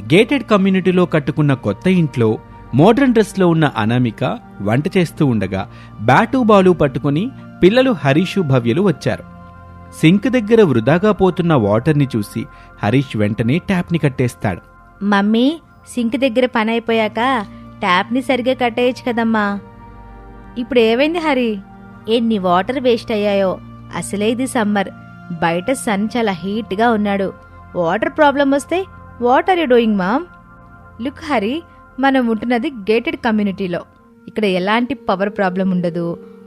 Gated కమ్యూనిటీలో కట్టుకున్న కొత్త ఇంట్లో మోడ్రన్ డ్రెస్లో ఉన్న అనామిక వంట చేస్తూ ఉండగా బ్యాటు బాలు పట్టుకుని పిల్లలు హరీషు భవ్యలు వచ్చారు. సింక్ దగ్గర వృధాగా పోతున్న వాటర్ని చూసి హరీష్ వెంటనే ట్యాప్ని కట్టేస్తాడు. మమ్మీ సింక్ దగ్గర పని అయిపోయాక ట్యాప్ని సరిగ్గా కట్టేయచ్చు కదమ్మా. ఇప్పుడు ఏమైంది హరి? ఎన్ని వాటర్ వేస్ట్ అయ్యాయో. అసలే ఇది సమ్మర్. బయట సన్ చాలా హీట్గా ఉన్నాడు. వాటర్ ప్రాబ్లం వస్తే what are you doing mom? Look Hari మనం ఉంటున్నది గేటెడ్ కమ్యూనిటీలో. ఇక్కడ ఎలాంటి పవర్ ప్రాబ్లం ఉండదు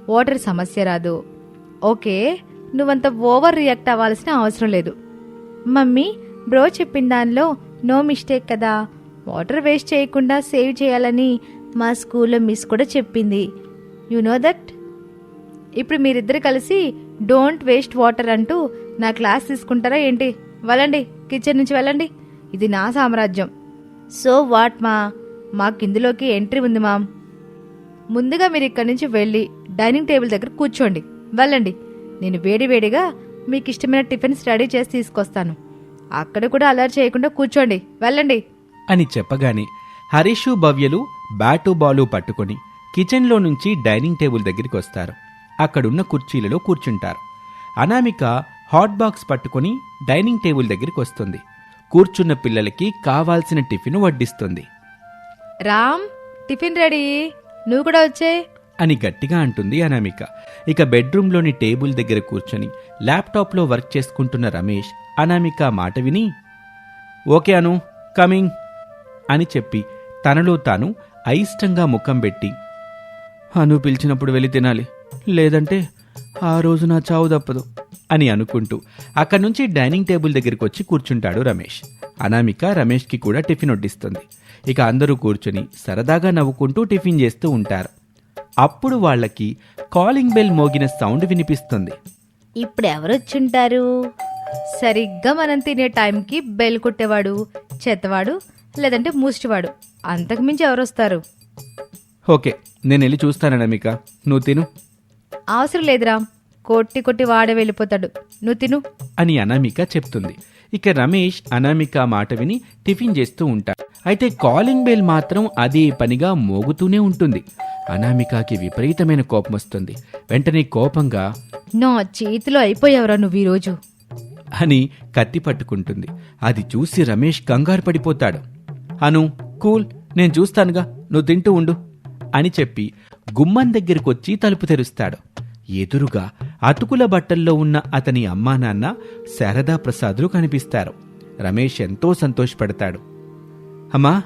వాటర్ సమస్య రాదు. ఓకే నువ్వంత ఓవర్ రియాక్ట్ అవ్వాల్సిన అవసరం లేదు. మమ్మీ బ్రో చెప్పిన దానిలో నో మిస్టేక్ కదా. వాటర్ వేస్ట్ చేయకుండా సేవ్ చేయాలని మా స్కూల్లో మిస్ కూడా చెప్పింది. You know that? ఇప్పుడు మీరిద్దరు కలిసి డోంట్ వేస్ట్ వాటర్ అంటూ నా క్లాస్ తీసుకుంటారా ఏంటి? వెళ్ళండి కిచెన్ నుంచి వెళ్ళండి. ఇది నా సామ్రాజ్యం. సో వాట్ మా? మాకిందులోకి ఎంట్రీ ఉంది మామ్. ముందుగా మీరు ఇక్కడి నుంచి వెళ్ళి డైనింగ్ టేబుల్ దగ్గర కూర్చోండి. వెళ్ళండి. నేను వేడివేడిగా మీకు ఇష్టమైన టిఫిన్స్ రెడీ చేసి తీసుకొస్తాను. అక్కడ కూడా అలర్ట్ చేయకుండా కూర్చోండి. వెళ్ళండి. అని చెప్పగానే హరీషు భవ్యలు బ్యాటు బాలు పట్టుకొని కిచెన్లో నుంచి డైనింగ్ టేబుల్ దగ్గరికి వస్తారు. అక్కడున్న కుర్చీలలో కూర్చుంటారు. అనామిక హాట్ బాక్స్ పట్టుకొని డైనింగ్ టేబుల్ దగ్గరికి వస్తుంది. కూర్చున్న పిల్లలకి కావాల్సిన టిఫిన్ వడ్డిస్తుంది. Ram tiffin ready. నువ్వు కూడా వచ్చే. అని గట్టిగా అంటుంది అనామిక. ఇక బెడ్రూమ్లోని టేబుల్ దగ్గర కూర్చొని ల్యాప్టాప్లో వర్క్ చేసుకుంటున్న రమేష్ అనామిక మాట విని ఓకే అను కమింగ్ అని చెప్పి తనలో తాను అయిష్టంగా ముఖం పెట్టి అను పిలిచినప్పుడు వెళ్ళి తినాలి. లేదంటే ఆ రోజు నా చావు తప్పదు అని అనుకుంటూ అక్కడి నుంచి డైనింగ్ టేబుల్ దగ్గరికి వచ్చి కూర్చుంటాడు రమేష్. అనామిక రమేష్కి కూడా టిఫిన్ వడ్డిస్తుంది. ఇక అందరూ కూర్చొని సరదాగా నవ్వుకుంటూ టిఫిన్ చేస్తూ ఉంటారు. అప్పుడు వాళ్ళకి కాలింగ్ బెల్ మోగిన సౌండ్ వినిపిస్తుంది. ఇప్పుడు ఎవరొచ్చుంటారు సరిగ్గా మనం తినే టైంకి బెల్ కొట్టేవాడు చెత్తవాడు లేదంటే ముష్టివాడు అంతకుమించి ఎవరొస్తారు ఓకే నేను వెళ్ళి చూస్తాను అనామిక. నువ్వు తిను. అవసరం లేదురా. కొట్టి కొట్టి వాడే వెళ్ళిపోతాడు. నువ్వు తిను. అని అనామిక చెప్తుంది. ఇక రమేష్ అనామిక మాట విని టిఫిన్ చేస్తూ ఉంటాడు. అయితే కాలింగ్ బెల్ మాత్రం అదే పనిగా మోగుతూనే ఉంటుంది. అనామికకి విపరీతమైన కోపం వస్తుంది. వెంటనే కోపంగా నా చేతిలో అయిపోయావురా నువ్వు ఈరోజు. అని కత్తి పట్టుకుంటుంది. అది చూసి రమేష్ కంగారు పడిపోతాడు. అను కూల్ నేను చూస్తానుగా. నువ్వు తింటూ ఉండు. అని చెప్పి గుమ్మం దగ్గరికొచ్చి తలుపు తెరుస్తాడు. ఎదురుగా అతుకుల బట్టల్లో ఉన్న అతని అమ్మా నాన్న శారదా ప్రసాదులు కనిపిస్తారు. రమేష్ ఎంతో సంతోషపడతాడు. అమ్మా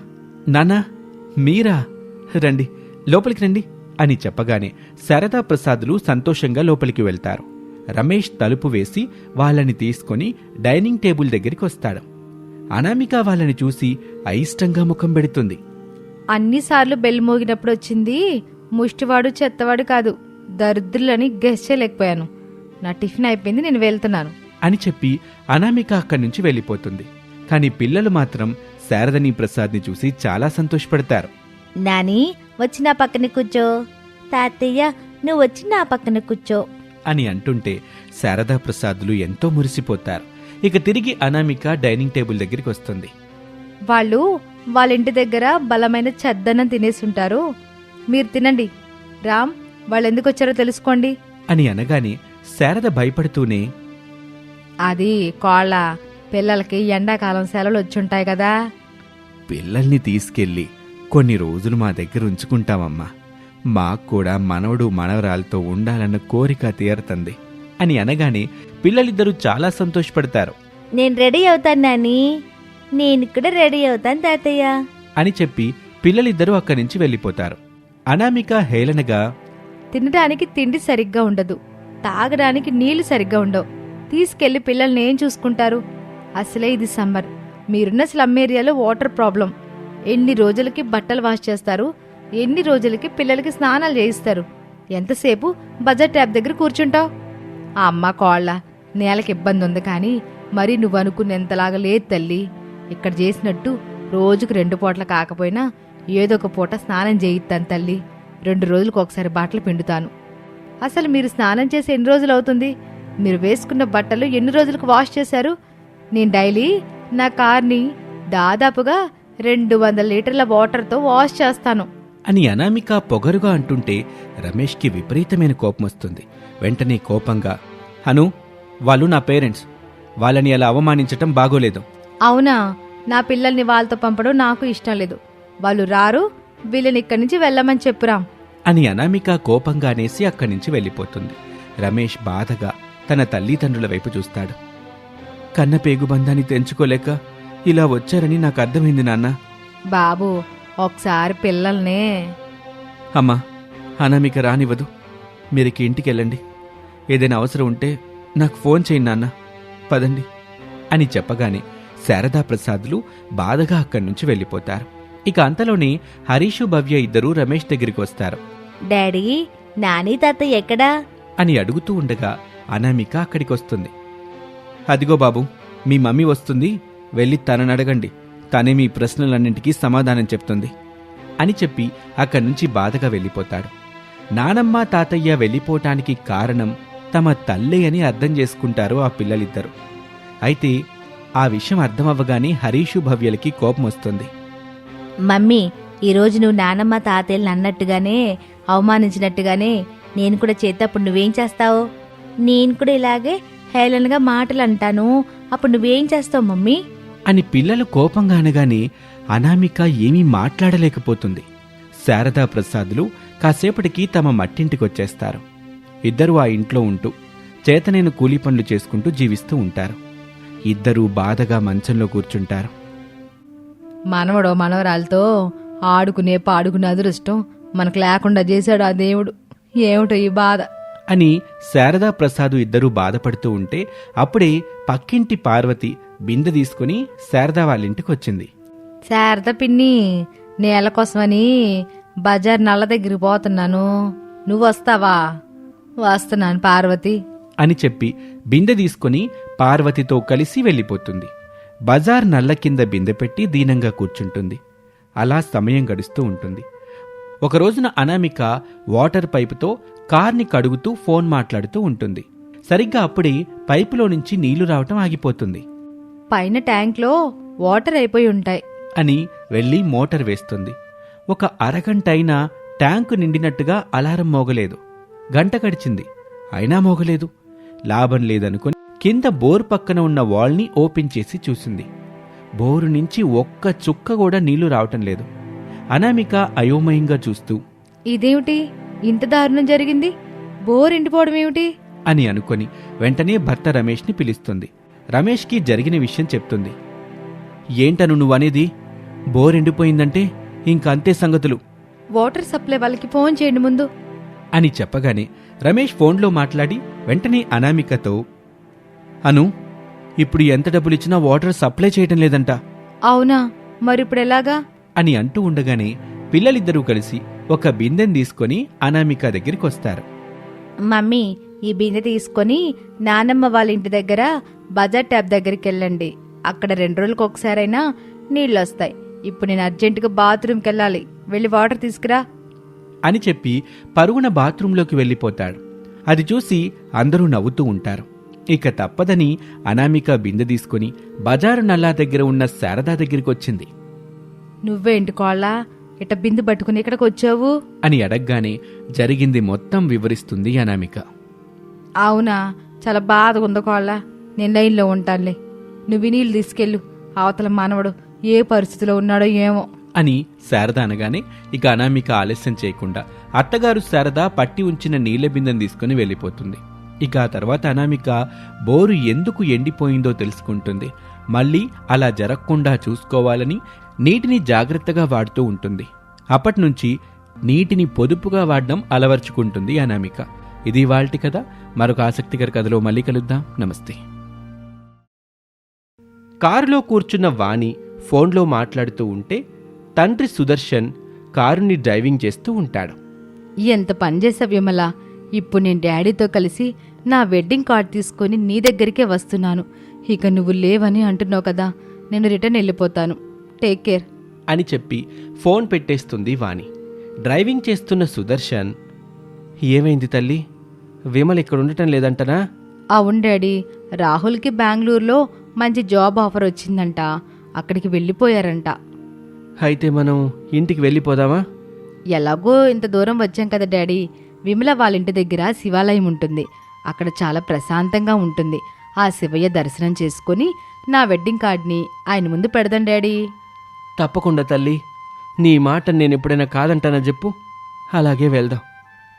నాన్నా మీరా? రండి లోపలికి రండి అని చెప్పగానే శారదా ప్రసాదులు సంతోషంగా లోపలికి వెళ్తారు. రమేష్ తలుపు వేసి వాళ్ళని తీసుకొని డైనింగ్ టేబుల్ దగ్గరికి వస్తాడు అనామిక వాళ్ళని చూసి అయిష్టంగా ముఖం పెడుతుంది. అన్నిసార్లు బెల్ మోగినప్పుడు వచ్చింది ముష్టివాడు చెత్తవాడు కాదు. దరిద్రులని గెస్ చేయలేకపోయాను నా టిఫిన్ అయిపోయింది నేను వెళ్తున్నాను. అని చెప్పి అనామిక అక్కడి నుంచి వెళ్ళిపోతుంది. కానీ పిల్లలు మాత్రం శారదని ప్రసాద్ని చూసి చాలా సంతోషపడతారు. నాని వచ్చి నా పక్కన కూర్చో. తాతయ్య నువ్వు వచ్చి నా పక్కన కూర్చో. అని అంటుంటే శారదా ప్రసాదులు ఎంతో మురిసిపోతారు. ఇక తిరిగి అనామిక డైనింగ్ టేబుల్ దగ్గరికి వస్తుంది. వాళ్ళు వాళ్ళ ఇంటి దగ్గర బలమైన చద్దన్నం తినేసుంటారు. మీరు తినండి. రామ్ వాళ్ళు ఎందుకు వచ్చారో తెలుసుకోండి. అని అనగానే శారద భయపడుతూనే అది కోళ్ళ పిల్లలకి ఎండాకాలం సెలవులు వచ్చుంటాయి కదా. పిల్లల్ని తీసుకెళ్ళి కొన్ని రోజులు మా దగ్గర ఉంచుకుంటామమ్మా మాకు కూడా మనవడు మనవరాలతో ఉండాలన్న కోరిక తీరుతుంది అని అనగానే పిల్లలిద్దరూ చాలా సంతోషపడతారు. నేను రెడీ అవుతాను నాని. నేను కూడా రెడీ అవుతాను తాతయ్య. అని చెప్పి పిల్లలిద్దరూ అక్కడి నుంచి వెళ్ళిపోతారు. అనామిక హేళనగా తినడానికి తిండి సరిగ్గా ఉండదు తాగడానికి నీళ్ళు సరిగ్గా ఉండవు తీసుకెళ్ళి పిల్లల్ని ఏం చూసుకుంటారు? అసలే ఇది సమ్మర్. మీరున్న స్లమ్ ఏరియాలో వాటర్ ప్రాబ్లం. ఎన్ని రోజులకి బట్టలు వాష్ చేస్తారు? ఎన్ని రోజులకి పిల్లలకి స్నానాలు చేయిస్తారు? ఎంతసేపు బజార్ ట్యాప్ దగ్గర కూర్చుంటావు? ఆ అమ్మ కోళ్ళ నేలకి ఇబ్బంది ఉంది కానీ మరి నువ్వు అనుకున్నంతలాగా లేదు తల్లి. ఇక్కడ చేసినట్టు రోజుకు రెండు పూటలు కాకపోయినా ఏదో ఒక పూట స్నానం చేయిస్తాను తల్లి. రెండు రోజులకు ఒకసారి బట్టలు పిండుతాను. అసలు మీరు స్నానం చేసి ఎన్ని రోజులు అవుతుంది? మీరు వేసుకున్న బట్టలు ఎన్ని రోజులకు వాష్ చేశారు? నేను డైలీ నా కార్ని దాదాపుగా రెండు వందల లీటర్ల వాటర్తో వాష్ చేస్తాను. అని అనామిక పొగరుగా అంటుంటే రమేష్కి విపరీతమైన కోపం వస్తుంది. వెంటనే కోపంగా అను వాళ్ళు నా పేరెంట్స్. వాళ్ళని అలా అవమానించటం బాగోలేదు. అవునా? నా పిల్లల్ని వాళ్ళతో పంపడం నాకు ఇష్టం లేదు. వాళ్ళు రారు వీళ్ళని ఇక్కడి నుంచి వెళ్ళమని చెప్పురా. అని అనామిక కోపంగా అనేసి అక్కడి నుంచి వెళ్ళిపోతుంది. రమేష్ బాధగా తన తల్లిదండ్రుల వైపు చూస్తాడు. కన్న పేగు బంధాన్ని తెంచుకోలేక ఇలా వచ్చారని నాకు అర్థమైంది నాన్న. బాబు ఒకసారి పిల్లల్ని. అమ్మా అనామిక రానివ్వదు. మీరికి ఇంటికి వెళ్ళండి. ఏదైనా అవసరం ఉంటే నాకు ఫోన్ చేయండి నాన్న. పదండి. అని చెప్పగానే శారదా ప్రసాద్లు బాధగా అక్కడి నుంచి వెళ్ళిపోతారు. ఇక అంతలోనే హరీషు భవ్య ఇద్దరూ రమేష్ దగ్గరికి వస్తారు. డాడీ నాని తాత ఎక్కడా? అని అడుగుతూ ఉండగా అనామిక అక్కడికి వస్తుంది. అదిగో బాబు మీ మమ్మీ వస్తుంది వెళ్ళి తనని అడగండి. తనే మీ ప్రశ్నలన్నింటికీ సమాధానం చెప్తుంది అని చెప్పి అక్కడి నుంచి బాధగా వెళ్ళిపోతాడు. నానమ్మ తాతయ్య వెళ్ళిపోవటానికి కారణం తమ తల్లే అని అర్థం చేసుకుంటారు ఆ పిల్లలిద్దరు. అయితే ఆ విషయం అర్థమవ్వగానే హరీషు భవ్యలకి కోపం వస్తుంది. మమ్మీ ఈరోజు నువ్వు నానమ్మ తాతయ్యలను అన్నట్టుగానే అవమానించినట్టుగానే నేను కూడా చేతప్పుడు నువ్వేం చేస్తావు? నేను కూడా ఇలాగే హేళనగా మాటలు అంటాను అప్పుడు నువ్వేం చేస్తావు మమ్మీ? అని పిల్లలు కోపంగా అనగానే అనామిక ఏమీ మాట్లాడలేకపోతుంది. శారదా ప్రసాదులు కాసేపటికి తమ మట్టింటికొచ్చేస్తారు. ఇద్దరూ ఆ ఇంట్లో ఉంటూ చేతనైన కూలీ పనులు చేసుకుంటూ జీవిస్తూ ఉంటారు. ఇద్దరూ బాధగా మంచంలో కూర్చుంటారు. మనవడో మనవరాలతో ఆడుకునే పాడుకునే అదృష్టం మనకు లేకుండా చేశాడు ఆ దేవుడు. ఏమిటో ఈ బాధ? అని శారదా ప్రసాదు ఇద్దరూ బాధపడుతూ ఉంటే అప్పుడే పక్కింటి పార్వతి బిందె తీసుకుని శారదా వాళ్ళింటికొచ్చింది. శారద పిన్ని నేల కోసమని బజార్ నల్ల దగ్గరికి పోతున్నాను. నువ్వు వస్తావా? వస్తున్నాను పార్వతి. అని చెప్పి బిందె తీసుకుని పార్వతితో కలిసి వెళ్ళిపోతుంది. బజార్ నల్ల కింద బిందె పెట్టి దీనంగా కూర్చుంటుంది. అలా సమయం గడుస్తూ ఉంటుంది. ఒక రోజున అనామిక వాటర్ పైపుతో కార్ని కడుగుతూ ఫోన్ మాట్లాడుతూ ఉంటుంది. సరిగ్గా అప్పుడే పైపులో నుంచి నీళ్ళు రావటం ఆగిపోతుంది. పైన ట్యాంక్లో వాటర్ అయిపోయి ఉంటాయి. అని వెళ్ళి మోటార్ వేస్తుంది. ఒక అరగంట అయినా ట్యాంకు నిండినట్టుగా అలారం మోగలేదు. గంట గడిచింది. అయినా మోగలేదు. లాభం లేదనుకుని కింద బోర్ పక్కన ఉన్న వాల్ని ఓపెన్ చేసి చూసింది. బోరు నుంచి ఒక్క చుక్క కూడా నీళ్ళు రావటం లేదు. అనామిక అయోమయంగా చూస్తూ ఇదేమిటి? ఇంత దారుణం జరిగింది? బోర్ ఎండిపోవడం ఏమిటి? అని అనుకొని వెంటనే భర్త రమేష్ని పిలుస్తుంది. రమేష్కి జరిగిన విషయం చెప్తుంది. ఏంటను నువ్వనేది? బోర్ ఎండిపోయిందంటే ఇంకంతే సంగతులు. వాటర్ సప్లై వాళ్ళకి ఫోన్ చేయండి ముందు. అని చెప్పగానే రమేష్ ఫోన్లో మాట్లాడి వెంటనే అనామికతో అను ఇప్పుడు ఎంత డబ్బులిచ్చినా వాటర్ సప్లై చేయటం లేదంట. అవునా మరి ఇప్పుడు ఎలాగా అని అంటూ ఉండగానే పిల్లలిద్దరూ కలిసి ఒక బిందెని తీసుకొని అనామిక దగ్గరికి వస్తారు మమ్మీ ఈ బిందె తీసుకొని నానమ్మ వాళ్ళ ఇంటి దగ్గర బజార్ ట్యాప్ దగ్గరికి వెళ్ళండి అక్కడ రెండు రోజులకు ఒకసారైనా నీళ్ళు వస్తాయి ఇప్పుడు నేను అర్జెంటుగా బాత్రూమ్కి వెళ్ళాలి వెళ్ళి వాటర్ తీసుకురా. అని చెప్పి పరుగున బాత్రూంలోకి వెళ్ళిపోతాడు. అది చూసి అందరూ నవ్వుతూ ఉంటారు. ఇక తప్పదని అనామిక బిందె తీసుకుని బజారు నల్లా దగ్గర ఉన్న శారదా దగ్గరికి వచ్చింది. నువ్వేంటి కోళ్ళ ఇట బిందె పట్టుకుని ఇక్కడికి వచ్చావు? అని అడగగానే జరిగింది మొత్తం వివరిస్తుంది అనామిక. అవునా? చాలా బాధగా ఉంది కోళ్ళ. నేను లైన్లో ఉంటానులే. నువ్వు నీళ్ళు తీసుకెళ్ళు. అవతల మానవుడు ఏ పరిస్థితిలో ఉన్నాడో ఏమో. అని శారద అనగానే ఇక అనామిక ఆలస్యం చేయకుండా అత్తగారు శారద పట్టి ఉంచిన నీళ్ళ బిందెను తీసుకుని వెళ్ళిపోతుంది. ఇక ఆ తర్వాత అనామిక బోరు ఎందుకు ఎండిపోయిందో తెలుసుకుంటుంది. మళ్ళీ అలా జరగకుండా చూసుకోవాలని నీటిని జాగ్రత్తగా వాడుతూ ఉంటుంది. అప్పటినుంచి నీటిని పొదుపుగా వాడడం అలవర్చుకుంటుంది అనామిక. ఇది వాళ్ళటి కథ. మరొక ఆసక్తికర కథలో మళ్ళీ కలుద్దాం. నమస్తే. కారులో కూర్చున్న వాణి ఫోన్లో మాట్లాడుతూ ఉంటే తండ్రి సుదర్శన్ కారుని డ్రైవింగ్ చేస్తూ ఉంటాడు. ఎంత పని చేసావు విమల? ఇప్పుడు నేను డాడీతో కలిసి నా వెడ్డింగ్ కార్డ్ తీసుకొని నీ దగ్గరికే వస్తున్నాను. ఇక నువ్వు లేవని అంటున్నావు కదా నేను రిటర్న్ వెళ్ళిపోతాను. Take care. అని చెప్పి ఫోన్ పెట్టేస్తుంది వాణి. డ్రైవింగ్ చేస్తున్న సుదర్శన్ ఏమైంది తల్లి? విమల్ ఇక్కడ ఉండటం లేదంటనా? అవును డాడీ రాహుల్కి బెంగళూరులో మంచి జాబ్ ఆఫర్ వచ్చిందంట. అక్కడికి వెళ్ళిపోయారంట. అయితే మనం ఇంటికి వెళ్ళిపోదామా? ఎలాగో ఇంత దూరం వచ్చాం కదా డాడీ. విమల వాళ్ళ ఇంటి దగ్గర శివాలయం ఉంటుంది. అక్కడ చాలా ప్రశాంతంగా ఉంటుంది. ఆ శివయ్య దర్శనం చేసుకొని నా వెడ్డింగ్ కార్డ్ని ఆయన ముందు పెడదాం డాడీ. తప్పకుండా తల్లి. నీ మాట నేను ఎప్పుడైనా కాదంటానా చెప్పు. అలాగే వెళ్దాం.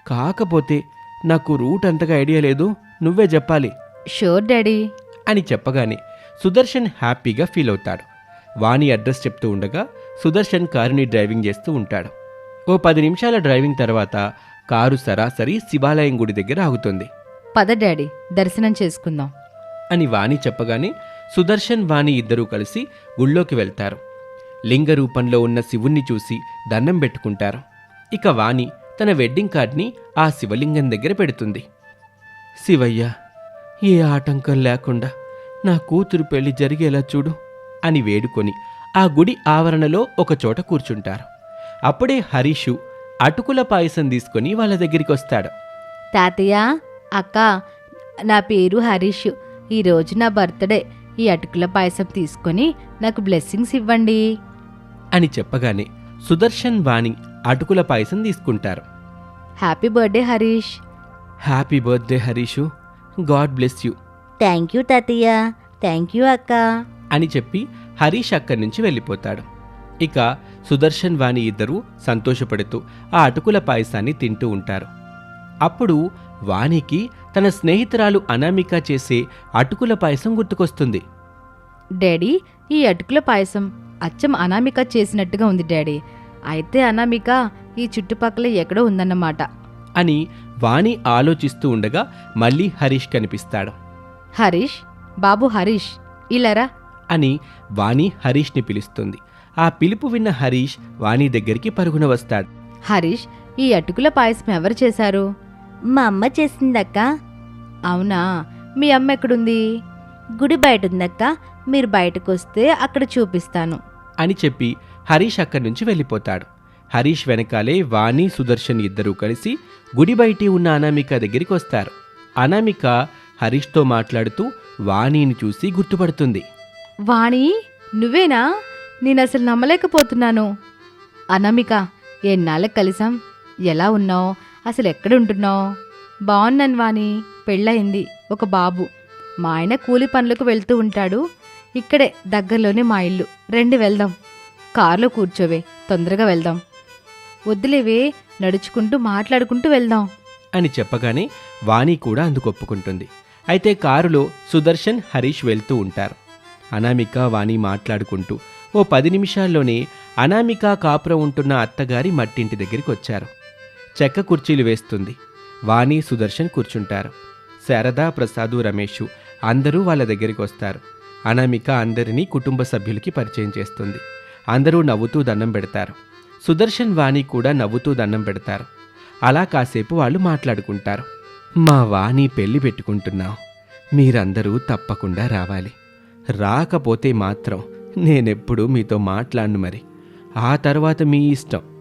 కాకపోతే నాకు రూట్ అంతగా ఐడియా లేదు. నువ్వే చెప్పాలి. Sure daddy. అని చెప్పగానే సుదర్శన్ హ్యాపీగా ఫీల్ అవుతాడు. వాణి అడ్రస్ చెప్తూ ఉండగా సుదర్శన్ కారుని డ్రైవింగ్ చేస్తూ ఉంటాడు. ఓ పది నిమిషాల డ్రైవింగ్ తర్వాత కారు సరాసరి శివాలయం గుడి దగ్గర ఆగుతుంది. పద డాడీ దర్శనం చేసుకుందాం. అని వాణి చెప్పగానే సుదర్శన్ వాణి ఇద్దరూ కలిసి గుళ్ళోకి వెళ్తారు. లింగ రూపంలో ఉన్న శివుణ్ణి చూసి దండం పెట్టుకుంటారు. ఇక వాణి తన వెడ్డింగ్ కార్డ్ని ఆ శివలింగం దగ్గర పెడుతుంది. శివయ్య ఏ ఆటంకం లేకుండా నా కూతురు పెళ్ళి జరిగేలా చూడు అని వేడుకొని ఆ గుడి ఆవరణలో ఒక చోట కూర్చుంటారు. అప్పుడే హరీషు అటుకుల పాయసం తీసుకొని వాళ్ళ దగ్గరికి వస్తాడు. తాతయ్య అక్క నా పేరు హరీష్. ఈరోజు నా బర్త్డే. ఈ అటుకుల పాయసం తీసుకొని నాకు బ్లెస్సింగ్స్ ఇవ్వండి. అని చెప్పగానే సుదర్శన్ వాణి అటుకుల పాయసం తీసుకుంటారు. Happy birthday Harish. Happy birthday Harish. God bless you. Thank you తాతయ్య. థ్యాంక్ యూ అక్క. అని చెప్పి హరీష్ అక్కడి నుంచి వెళ్ళిపోతాడు. ఇక సుదర్శన్ వాణి ఇద్దరూ సంతోషపడుతూ ఆ అటుకుల పాయసాన్ని తింటూ ఉంటారు. అప్పుడు వాణికి తన స్నేహితురాలు అనామిక చేసే అటుకుల పాయసం గుర్తుకొస్తుంది. డాడీ ఈ అటుకుల పాయసం అచ్చం అనామిక చేసినట్టుగా ఉంది డాడీ. అయితే అనామిక ఈ చుట్టుపక్కల ఎక్కడో ఉందన్నమాట. అని వాణి ఆలోచిస్తూ ఉండగా మళ్ళీ హరీష్ కనిపిస్తాడు. హరీష్? బాబు హరీష్ ఇలారా అని వాణి హరీష్ని పిలుస్తుంది. ఆ పిలుపు విన్న హరీష్ వాణి దగ్గరికి పరుగున వస్తాడు. హరీష్ ఈ అటుకుల పాయసం ఎవరు చేశారు? మా అమ్మ చేసిందక్క. అవునా? మీ అమ్మ ఎక్కడుంది? గుడి బయట ఉందక్క మీరు బయటకు వస్తే అక్కడ చూపిస్తాను. అని చెప్పి హరీష్ అక్కడి నుంచి వెళ్ళిపోతాడు. హరీష్ వెనకాలే వాణి సుదర్శన్ ఇద్దరూ కలిసి గుడి బయటి ఉన్న అనామిక దగ్గరికి వస్తారు. అనామిక హరీష్తో మాట్లాడుతూ వాణిని చూసి గుర్తుపడుతుంది. వాణి నువ్వేనా? నేను అసలు నమ్మలేకపోతున్నాను. అనామిక ఎన్నాళ్ళకి కలిసాం? ఎలా ఉన్నావు? అసలు ఎక్కడ ఉంటున్నావు బాగున్నాను వాణి పెళ్ళయింది ఒక బాబు. మా ఆయన కూలి పనులకు వెళ్తూ ఉంటాడు. ఇక్కడే దగ్గరలోనే మా ఇల్లు. రెండు వెళ్దాం. కారులో కూర్చోవే తొందరగా వెళ్దాం. వద్దులేవే నడుచుకుంటూ మాట్లాడుకుంటూ వెళ్దాం. అని చెప్పగానే వాణి కూడా అందుకు ఒప్పుకుంటుంది అయితే కారులో సుదర్శన్ హరీష్ వెళ్తూ ఉంటారు. అనామిక వాణి మాట్లాడుకుంటూ ఓ పది నిమిషాల్లోనే అనామిక కాపురం ఉంటున్న అత్తగారి మట్టింటి దగ్గరికి వచ్చారు చెక్క కుర్చీలు వేస్తుంది. వాణి సుదర్శన్ కూర్చుంటారు. శారదా ప్రసాదు రమేషు అందరూ వాళ్ళ దగ్గరికి వస్తారు. అనామిక అందరినీ కుటుంబ సభ్యులకి పరిచయం చేస్తుంది. అందరూ నవ్వుతూ దండం పెడతారు. సుదర్శన్ వాణి కూడా నవ్వుతూ దండం పెడతారు. అలా కాసేపు వాళ్ళు మాట్లాడుకుంటారు. మా వాణి పెళ్ళి పెట్టుకుంటున్నాం మీరందరూ తప్పకుండా రావాలి. రాకపోతే మాత్రం నేనెప్పుడు మీతో మాట్లాడను మరి. ఆ తర్వాత మీ ఇష్టం.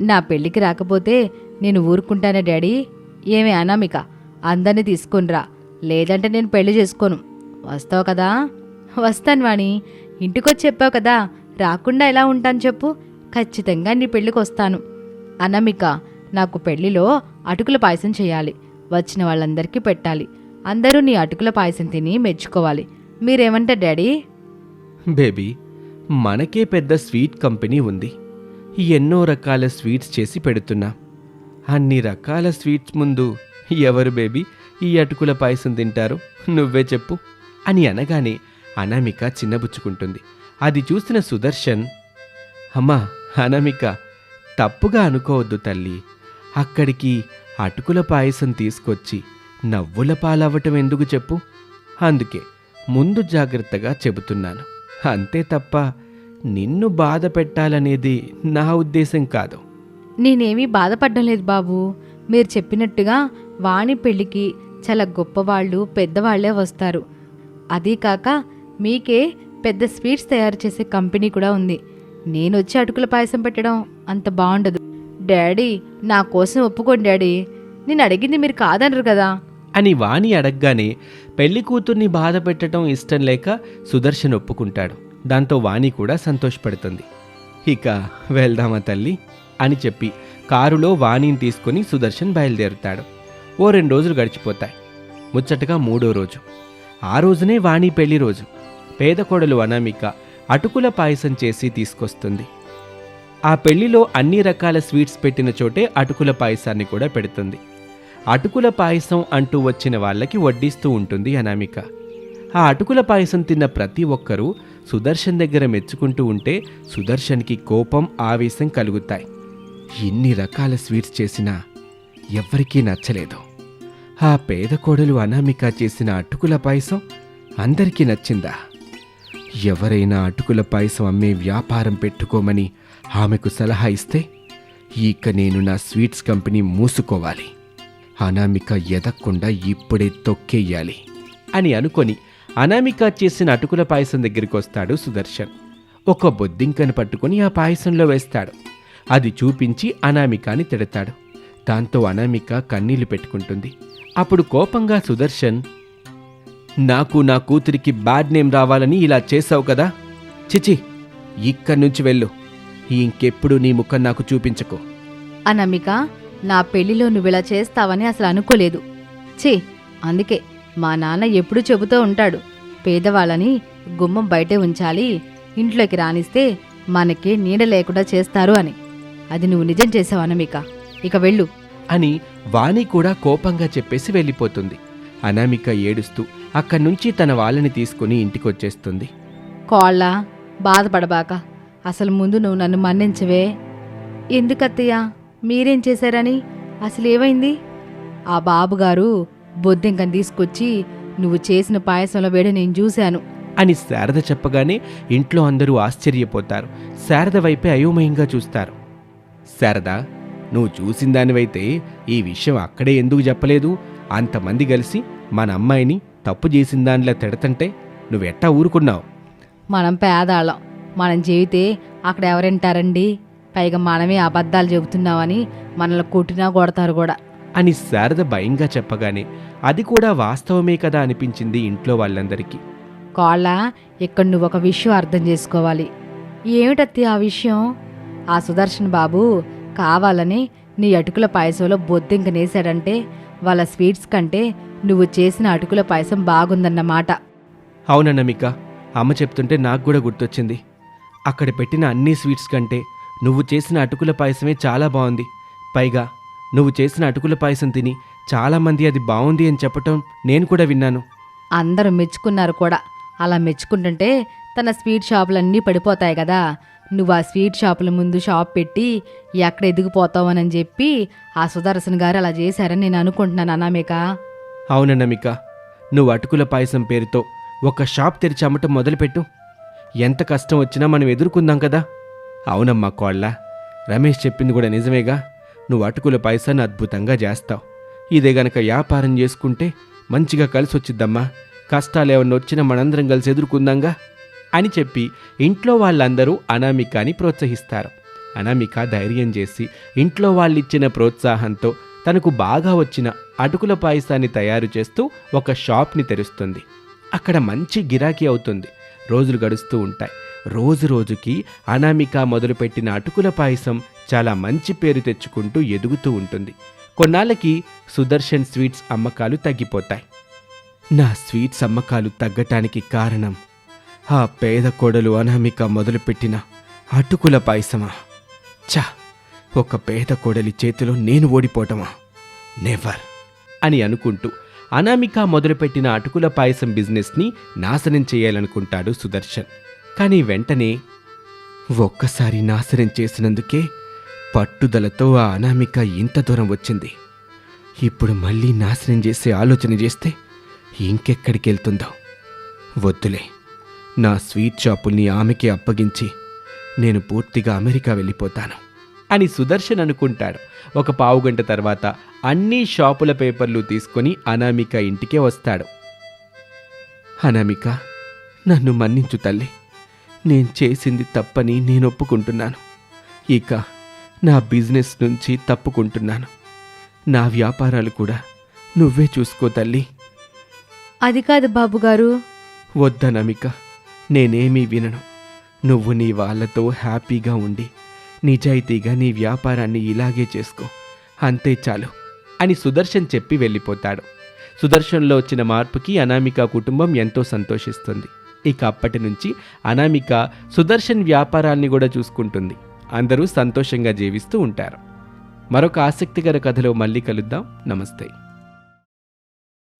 నా పెళ్ళికి రాకపోతే నేను ఊరుకుంటానా డాడీ. ఏమే అనామిక అందరినీ తీసుకునిరా. లేదంటే నేను పెళ్ళి చేసుకోను. వస్తావు కదా? వస్తాను వాణి. ఇంటికొచ్చి చెప్పావు కదా రాకుండా ఎలా ఉంటాను చెప్పు. ఖచ్చితంగా నీ పెళ్ళికి వస్తాను. అనామిక నాకు పెళ్ళిలో అటుకుల పాయసం చేయాలి. వచ్చిన వాళ్ళందరికీ పెట్టాలి. అందరూ నీ అటుకుల పాయసం తిని మెచ్చుకోవాలి. మీరేమంటారు డాడీ? బేబీ మనకే పెద్ద స్వీట్ కంపెనీ ఉంది. ఎన్నో రకాల స్వీట్స్ చేసి పెడుతున్నా. అన్ని రకాల స్వీట్స్ ముందు ఎవరు బేబీ ఈ అటుకుల పాయసం తింటారు? నువ్వే చెప్పు అని అనగానే అనామిక చిన్నబుచ్చుకుంటుంది. అది చూసిన సుదర్శన్ అమ్మా అనామిక తప్పుగా అనుకోవద్దు తల్లి. అక్కడికి అటుకుల పాయసం తీసుకొచ్చి నవ్వుల పాలవ్వటం ఎందుకు చెప్పు? అందుకే ముందు జాగ్రత్తగా చెబుతున్నాను. అంతే తప్ప నిన్ను బాధ పెట్టాలనేది నా ఉద్దేశం కాదు. నేనేమీ బాధపడడం లేదు బాబు. మీరు చెప్పినట్టుగా వాణి పెళ్ళికి చాలా గొప్పవాళ్ళు పెద్దవాళ్ళే వస్తారు. అదీ కాక మీకే పెద్ద స్వీట్స్ తయారు చేసే కంపెనీ కూడా ఉంది. నేను వచ్చి అటుకుల పాయసం పెట్టడం అంత బాగుండదు డాడీ నా కోసం ఒప్పుకోండి డాడీ. నేను అడిగింది మీరు కాదనరు కదా. అని వాణి అడగగానే పెళ్ళి కూతుర్ని బాధ పెట్టడం ఇష్టం లేక సుదర్శన్ ఒప్పుకుంటాడు. దాంతో వాణి కూడా సంతోషపడుతుంది. ఇక వెళ్దామా తల్లి? అని చెప్పి కారులో వాణిని తీసుకుని సుదర్శన్ బయలుదేరుతాడు. ఓ రెండు రోజులు గడిచిపోతాయి. ముచ్చటగా మూడో రోజు. ఆ రోజునే వాణి పెళ్ళి రోజు. పేద కోడలు అనామిక అటుకుల పాయసం చేసి తీసుకొస్తుంది. ఆ పెళ్ళిలో అన్ని రకాల స్వీట్స్ పెట్టిన చోటే అటుకుల పాయసాన్ని కూడా పెడుతుంది. అటుకుల పాయసం అంటూ వచ్చిన వాళ్ళకి వడ్డిస్తూ ఉంటుంది అనామిక. ఆ అటుకుల పాయసం తిన్న ప్రతి ఒక్కరూ సుదర్శన్ దగ్గర మెచ్చుకుంటూ ఉంటే సుదర్శన్కి కోపం ఆవేశం కలుగుతాయి. ఎన్ని రకాల స్వీట్స్ చేసినా ఎవ్వరికీ నచ్చలేదు. ఆ పేద కోడలు అనామిక చేసిన అటుకుల పాయసం అందరికీ నచ్చిందా? ఎవరైనా అటుకుల పాయసం అమ్మే వ్యాపారం పెట్టుకోమని ఆమెకు సలహా ఇస్తే ఇక నేను నా స్వీట్స్ కంపెనీ మూసుకోవాలి. అనామిక ఎదక్కుండా ఇప్పుడే తొక్కేయాలి అని అనుకొని అనామిక చేసిన అటుకుల పాయసం దగ్గరికి వస్తాడు సుదర్శన్. ఒక బొద్దింకను పట్టుకొని ఆ పాయసంలో వేస్తాడు. అది చూపించి అనామికాని తిడతాడు. దాంతో అనామిక కన్నీళ్ళు పెట్టుకుంటుంది. అప్పుడు కోపంగా సుదర్శన్ నాకు నా కూతురికి బ్యాడ్ నేమ్ రావాలని ఇలా చేసావు కదా? చిచి ఇక్కడి నుంచి వెళ్ళు. ఇంకెప్పుడు నీ ముఖం నాకు చూపించకు. అనామిక నా పెళ్ళిలో ఇలా చేస్తావని అసలు అనుకోలేదు. ఛీ అందుకే. మా నాన్న ఎప్పుడూ చెబుతూ ఉంటాడు. పేదవాళ్ళని గుమ్మం బయటే ఉంచాలి ఇంట్లోకి రానిస్తే మనకే నీడ లేకుండా చేస్తారు అని. అది నువ్వు నిజం చేసావు అనామిక? ఇక వెళ్ళు. అని వాణి కూడా కోపంగా చెప్పేసి వెళ్ళిపోతుంది. అనామిక ఏడుస్తూ అక్కడి నుంచి తన వాళ్ళని తీసుకుని ఇంటికొచ్చేస్తుంది. కోళ్ళ బాధపడబాక. అసలు ముందు నువ్వు నన్ను మన్నించవే. ఎందుకత్తయ్య? మీరేం చేశారని? అసలు ఏమైంది ఆ బాబుగారు బొద్దింకని తీసుకొచ్చి నువ్వు చేసిన పాయసంలో వేడి నేను చూశాను. అని శారద చెప్పగానే ఇంట్లో అందరూ ఆశ్చర్యపోతారు. శారద వైపే అయోమయంగా చూస్తారు. శారద నువ్వు చూసిన దానివైతే ఈ విషయం అక్కడే ఎందుకు చెప్పలేదు? అంతమంది కలిసి మన అమ్మాయిని తప్పు చేసిన దానిలా తిడతంటే నువ్వెట్టా ఊరుకున్నావు? మనం పేదాళ్ళం. మనం చెబితే అక్కడ ఎవరింటారండి? పైగా మనమే అబద్ధాలు చెబుతున్నామని మనల్ని కొట్టినా కొడతారు కూడా. అని శారద భయంగా చెప్పగానే అది కూడా వాస్తవమే కదా అనిపించింది ఇంట్లో వాళ్ళందరికీ. కోళ్ళ ఇక్కడ నువ్వు ఒక విషయం అర్థం చేసుకోవాలి. ఏమిటత్తి ఆ విషయం? ఆ సుదర్శన్ బాబు కావాలని నీ అటుకుల పాయసంలో బొద్దింక నేసాడంటే వాళ్ళ స్వీట్స్ కంటే నువ్వు చేసిన అటుకుల పాయసం బాగుందన్నమాట. అవునన్నమిక అమ్మ చెప్తుంటే నాకు కూడా గుర్తొచ్చింది. అక్కడ పెట్టిన అన్ని స్వీట్స్ కంటే నువ్వు చేసిన అటుకుల పాయసమే చాలా బాగుంది. పైగా నువ్వు చేసిన అటుకుల పాయసం తిని చాలామంది అది బాగుంది అని చెప్పటం నేను కూడా విన్నాను. అందరూ మెచ్చుకున్నారు కూడా. అలా మెచ్చుకుంటుంటే తన స్వీట్ షాపులన్నీ పడిపోతాయి కదా. నువ్వు ఆ స్వీట్ షాపుల ముందు షాప్ పెట్టి ఎక్కడ ఎదిగిపోతావనని చెప్పి ఆ సుదర్శన్ గారు అలా చేశారని నేను అనుకుంటున్నాను అనామిక అవునన్నమిక నువ్వు అటుకుల పాయసం పేరుతో ఒక షాప్ తెరిచి అమ్మటం మొదలుపెట్టు. ఎంత కష్టం వచ్చినా మనం ఎదుర్కొందాం కదా. అవునమ్మా కోళ్ళ. రమేష్ చెప్పింది కూడా నిజమేగా. నువ్వు అటుకుల పాయసాన్ని అద్భుతంగా చేస్తావు. ఇదే గనక వ్యాపారం చేసుకుంటే మంచిగా కలిసి వచ్చిద్దమ్మా కష్టాలేమన్నా వచ్చినా మనందరం కలిసి ఎదుర్కొందాంగా? అని చెప్పి ఇంట్లో వాళ్ళందరూ అనామికాని ప్రోత్సహిస్తారు. అనామిక ధైర్యం చేసి ఇంట్లో వాళ్ళిచ్చిన ప్రోత్సాహంతో తనకు బాగా వచ్చిన అటుకుల పాయసాన్ని తయారు చేస్తూ ఒక షాప్ని తెరుస్తుంది. అక్కడ మంచి గిరాకీ అవుతుంది. రోజులు గడుస్తూ ఉంటాయి. రోజు రోజుకి అనామిక మొదలుపెట్టిన అటుకుల పాయసం చాలా మంచి పేరు తెచ్చుకుంటూ ఎదుగుతూ ఉంటుంది. కొన్నాళ్ళకి సుదర్శన్ స్వీట్స్ అమ్మకాలు తగ్గిపోతాయి. నా స్వీట్స్ అమ్మకాలు తగ్గటానికి కారణం ఆ పేద కోడలు అనామిక మొదలుపెట్టిన అటుకుల పాయసమా? చా ఒక పేద కోడలి చేతిలో నేను ఓడిపోవటమా? నెవర్ అని అనుకుంటూ అనామిక మొదలుపెట్టిన అటుకుల పాయసం బిజినెస్ని నాశనం చేయాలనుకుంటాడు సుదర్శన్. కానీ వెంటనే ఒక్కసారి నాశనం చేసినందుకే పట్టుదలతో ఆ అనామిక ఇంత దూరం వచ్చింది. ఇప్పుడు మళ్ళీ నాశనం చేసే ఆలోచన చేస్తే ఇంకెక్కడికి వెళ్తుందో? వద్దులే. నా స్వీట్ షాపుల్ని ఆమెకి అప్పగించి నేను పూర్తిగా అమెరికా వెళ్ళిపోతాను అని సుదర్శన్ అనుకుంటాడు. ఒక పావుగంట తర్వాత అన్ని షాపుల పేపర్లు తీసుకొని అనామిక ఇంటికే వస్తాడు. అనామిక నన్ను మన్నించు తల్లి. నేను చేసింది తప్పని నేను ఒప్పుకుంటున్నాను. ఇక నా బిజినెస్ నుంచి తప్పుకుంటున్నాను. నా వ్యాపారాలు కూడా నువ్వే చూసుకో తల్లి. అది కాదు బాబుగారు. వద్దనమిక నేనేమీ వినను. నువ్వు నీ వాళ్ళతో హ్యాపీగా ఉండి నిజాయితీగా నీ వ్యాపారాన్ని ఇలాగే చేసుకో. అంతే చాలు అని సుదర్శన్ చెప్పి వెళ్ళిపోతాడు. సుదర్శన్లో వచ్చిన మార్పుకి అనామిక కుటుంబం ఎంతో సంతోషిస్తుంది. ఇక అప్పటి నుంచి అనామిక సుదర్శన్ వ్యాపారాన్ని కూడా చూసుకుంటుంది. అందరూ సంతోషంగా జీవిస్తూ ఉంటారు. మరొక ఆసక్తికర కథలో మళ్ళీ కలుద్దాం. నమస్తే.